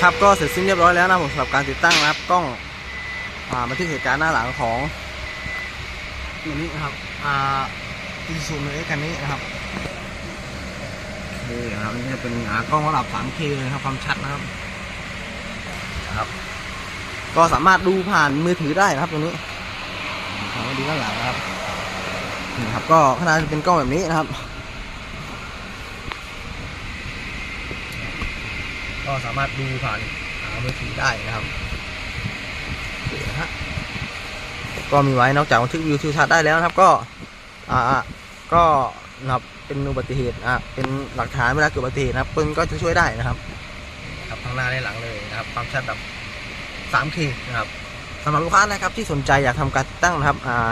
ครับก็เสร็จสิ้นเรียบร้อยแล้วนะผมสำหรับการติดตั้งนะครับกล้องอ่าบันทึกเหตุการณ์หน้าหลังของตัวนี้นะครับอ่าอีซูมเลยคันนี้นะครับโอเคนะครับนี่จะเป็นกล้องระดับ 3K เลยนะครับความชัดนะครับนะครับ ก็สามารถดูผ่านมือถือได้นะครับตรงนี้ดูด้านหลังนะครับนี่ครับก็ขนาดเป็นกล้องแบบนี้นะครับ ก็สามารถดูผ่านอ่ามือถือได้นะครับโอเคนะฮะก็มีไว้นอกจากบันทึกวิวทิวทัศน์ได้แล้วนะครับ ก็อ่าก็นะครับเป็นอุบัติเหตุอะเป็นหลักฐานเวลาเกิดอุบัติเหตุนะครับปืนก็จะช่วยได้นะครับครับทั้งหน้าและหลังเลยนะครับ ความชัดแบบ 3K นะครับสำหรับลูกค้านะครับที่สนใจอยากทำการติดตั้งนะครับอ่า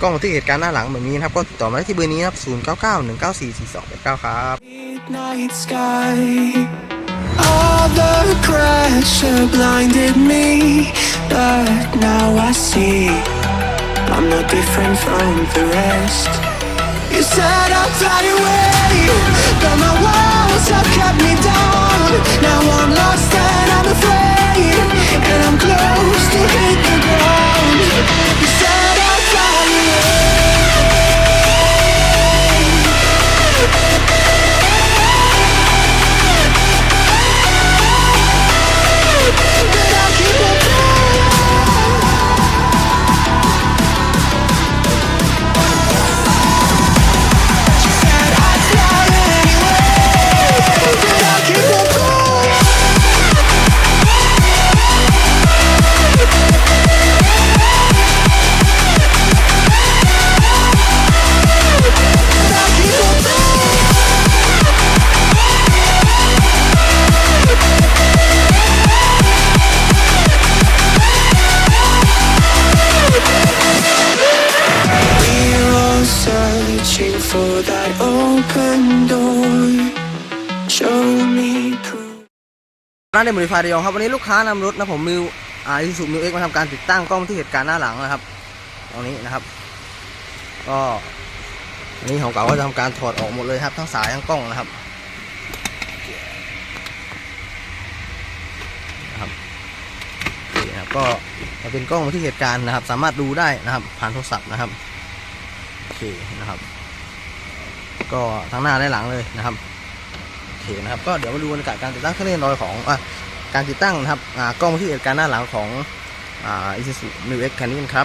กล้องบันทึกเหตุการณ์หน้าหลังแบบนี้นะครับ ก็ติดต่อมาได้ที่เบอร์นี้นะครับ 0991944289 ครับ Midnight sky. All the pressure blinded me, but now I see I'm no different from the rest. For that open door. Show me proof. ร้านเดมอริฟายระยองครับวันนี้ลูกค้านำรถนะผมมิวอาอิสุมิวเอ็กมาทำการติดตั้งกล้องที่เหตุการณ์หน้าหลังนะครับตรงนี้นะครับ ก็อันนี้ของเก่าก็จะทำการถอดออกหมดเลยครับ ทั้งสายทั้งกล้องนะครับนะครับโอเคนะครับก็จะเป็นกล้องที่เหตุการณ์นะครับ สามารถดูได้นะครับ ผ่านโทรศัพท์นะครับโอเคนะครับ ก็ทั้งหน้าและหลังเลยนะครับโอเคนะครับ ก็เดี๋ยวมาดูบรรยากาศการติดตั้งเครื่องเล่นรอยของอะการติดตั้งนะครับอ่ากล้องที่เอกการหน้าหลังของอ่า Isuzu New X คันนี้กันครับ